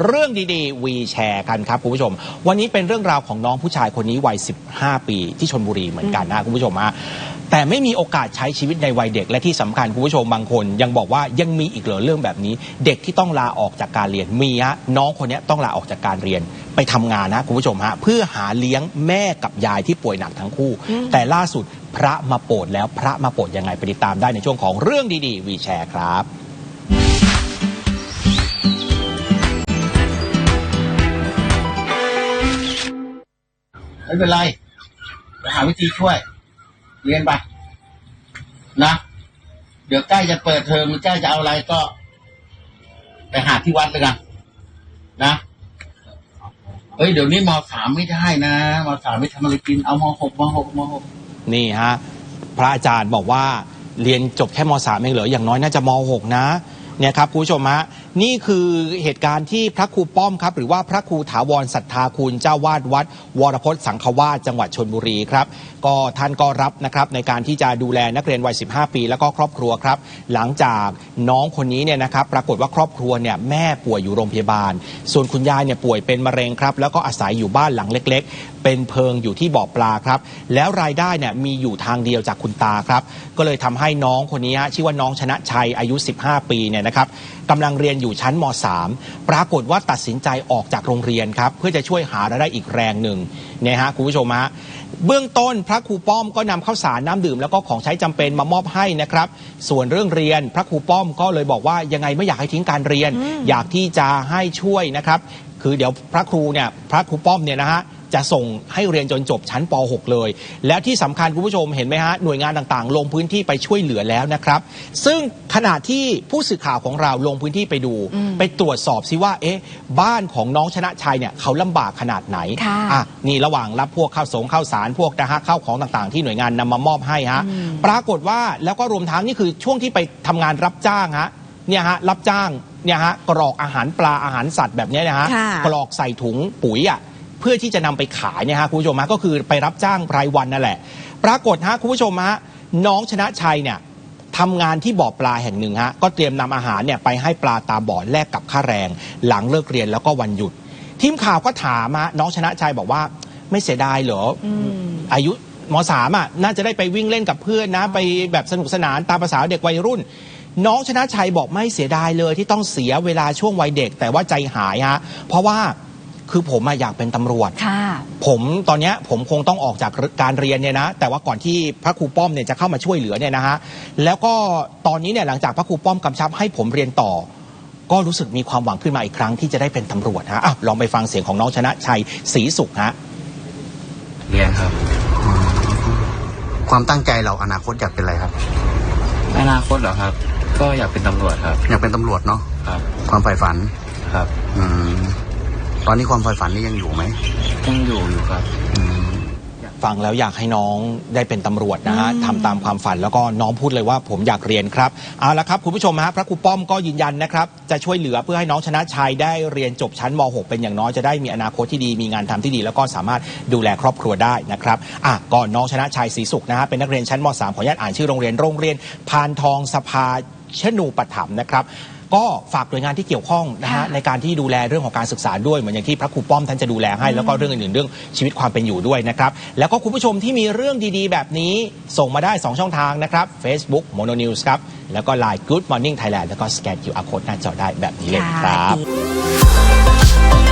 เรื่องดีๆ วีแชร์กันครับคุณผู้ชม วันนี้เป็นเรื่องราวของน้องผู้ชายคนนี้วัย 15 ปีที่ชนบุรีเหมือนกันนะคุณผู้ชมฮะแต่ไม่มีโอกาสใช้ชีวิตในวัยเด็กและที่สำคัญคุณผู้ชมบางคน ยังบอกว่ายังมีอีกเหรอเรื่องแบบนี้ เด็กที่ต้องลาออกจากการเรียนมีฮะน้องคนนี้ต้องลาออกจากการเรียนไปทำงานนะคุณผู้ชมฮะเพื่อหาเลี้ยงแม่กับยายที่ป่วยหนักทั้งคู่ แต่ล่าสุดพระมาโปรดแล้วพระมาโปรดยังไงไปติดตามได้ในช่วงของเรื่องดีๆ วีแชร์ครับ ไม่เป็นไรไปหาวิธีช่วย เรียนไปนะ เดี๋ยวใกล้จะเปิดเทอมใกล้จะเอาอะไรก็ ไปหาที่วัดเลยกันนะเฮ้ยเดี๋ยวนี้มสามไม่ได้นะมสามไม่ทำอะไรกินเอามหกมหกมหกนี่ฮะ พระอาจารย์บอกว่าเรียนจบแค่ม .3 เองเหรออย่างน้อยน่าจะม .6 นะ เนี่ยครับคุณผู้ชมฮะนี่คือเหตุการณ์ที่พระครูป้อมครับ หรือว่าพระครูถาวรศรัทธาคุณเจ้าวาดวัด วรพจน์สังฆวาสจังหวัดชนบุรีครับ ก็ท่านก็รับนะครับในการที่จะดูแลนักเรียนวัย 15 ปี แล้วก็ครอบครัวครับ หลังจากน้องคนนี้เนี่ยนะครับ ปรากฏว่าครอบครัวเนี่ยแม่ป่วยอยู่โรงพยาบาล ส่วนคุณยายเนี่ยป่วยเป็นมะเร็งครับ แล้วก็อาศัยอยู่บ้านหลังเล็ก ๆ เป็นเพิงอยู่ที่บ่อปลาครับ แล้วรายได้เนี่ยมีอยู่ทางเดียวจากคุณตาครับ ก็เลยทำให้น้องคนนี้ชื่อว่าน้องชนะชัยอายุ 15 ปีเนี่ยนะครับกำลังเรียนอยู่ชั้นม .3 ปรากฏว่าตัดสินใจออกจากโรงเรียนครับ เพื่อจะช่วยหารายได้อีกแรงหนึ่งเนี่ยฮะคุณผู้ชมฮะเบื้องต้นพระครูป้อมก็นำข้าวสารน้ำดื่มแล้วก็ของใช้จำเป็นมามอบให้นะครับ ส่วนเรื่องเรียนพระครูป้อมก็เลยบอกว่ายังไงไม่อยากให้ทิ้งการเรียน อยากที่จะให้ช่วยนะครับ คือเดี๋ยวพระครูเนี่ยพระครูป้อมเนี่ยนะฮะ จะส่งให้เรียนจนจบชั้นป .6 เลย แล้วที่สำคัญคุณผู้ชมเห็นไหมฮะหน่วยงานต่างๆ ลงพื้นที่ไปช่วยเหลือแล้วนะครับ ซึ่งขณะที่ผู้สื่อข่าวของเราลงพื้นที่ไปดู ไปตรวจสอบซิว่าเอ๊ะบ้านของน้องชนะชัยเนี่ยเขาลำบากขนาดไหนค่ะอะนี่ระหว่างรับพวกข้าวสงข้าวสารพวกนะฮะข้าวของต่างๆ ที่หน่วยงานนำมามอบให้ฮะปรากฏว่าแล้วก็รวมทั้งนี่คือช่วงที่ไปทำงานรับจ้างฮะเนี่ยฮะรับจ้างเนี่ยฮะกรอกอาหารปลาอาหารสัตว์แบบเนี้ยนะฮะค่ะกรอกใส่ถุงปุ๋ยอะ เพื่อที่จะนำไปขายเนี่ยฮะคุณผู้ชมฮะก็คือไปรับจ้างรายวันนั่นแหละ ปรากฏฮะคุณผู้ชมฮะน้องชนะชัยเนี่ยทำงานที่บ่อปลาแห่งหนึ่งฮะก็เตรียมนำอาหารเนี่ยไปให้ปลาตามบ่อแลกกับค่าแรง หลังเลิกเรียนแล้วก็วันหยุด ทีมข่าวก็ถามฮะน้องชนะชัยบอกว่าไม่เสียดายเหรอออายุมสามอะน่าจะได้ไปวิ่งเล่นกับเพื่อนนะ ไปแบบสนุกสนานตามภาษาเด็กวัยรุ่น น้องชนะชัยบอกไม่เสียดายเลยที่ต้องเสียเวลาช่วงวัยเด็ก แต่ว่าใจหายฮะเพราะว่า คือผมอะอยากเป็นตำรวจ ค่ะ ผมตอนเนี้ยผมคงต้องออกจากการเรียนเนี่ยนะ แต่ว่าก่อนที่พระครูป้อมเนี่ยจะเข้ามาช่วยเหลือเนี่ยนะฮะแล้วก็ตอนนี้เนี่ยหลังจากพระครูป้อมกำชับให้ผมเรียนต่อ ก็รู้สึกมีความหวังขึ้นมาอีกครั้งที่จะได้เป็นตำรวจฮะอะลองไปฟังเสียงของน้องชนะชัยศรีสุขฮะ เรียนครับ ความตั้งใจเราอนาคตอยากเป็นอะไรครับ อนาคตเหรอครับ ก็อยากเป็นตำรวจครับ อยากเป็นตำรวจเนาะ ครับ ความใฝ่ฝันครับ อืม ตอนนี้ความใฝ่ฝันนี่ยังอยู่ไหมยังอยู่อยู่ครับอืมฟังแล้วอยากให้น้องได้เป็นตำรวจนะฮะทำตามความฝันแล้วก็น้องพูดเลยว่าผมอยากเรียนครับเอาละครับคุณผู้ชมฮะพระครูป้อมก็ยืนยันนะครับ จะช่วยเหลือเพื่อให้น้องชนะชัยได้เรียนจบชั้นม .6 เป็นอย่างน้อยจะได้มีอนาคตที่ดีมีงานทำที่ดี แล้วก็สามารถดูแลครอบครัวได้นะครับอะก่อนน้องชนะชัยศรีสุขนะฮะเป็นนักเรียนชั้นม .3 ขออนุญาตอ่านชื่อโรงเรียนโรงเรียนพานทองสภาชนูปถัมภ์นะครับ ก็ฝากหน่วยงานที่เกี่ยวข้องนะฮะค่ะ ในการที่ดูแลเรื่องของการศึกษาด้วยเหมือนอย่างที่พระครูป้อมท่านจะดูแลให้แล้วก็เรื่องอื่นๆเรื่องชีวิตความเป็นอยู่ด้วยนะครับ แล้วก็คุณผู้ชมที่มีเรื่องดีๆ แบบนี้ส่งมาได้ 2 ช่องทางนะครับ Facebook Mono News ครับ แล้วก็ Line Good Morning Thailand แล้วก็สแกน QR Code หน้าจอได้แบบนี้เลยครับ ค่ะ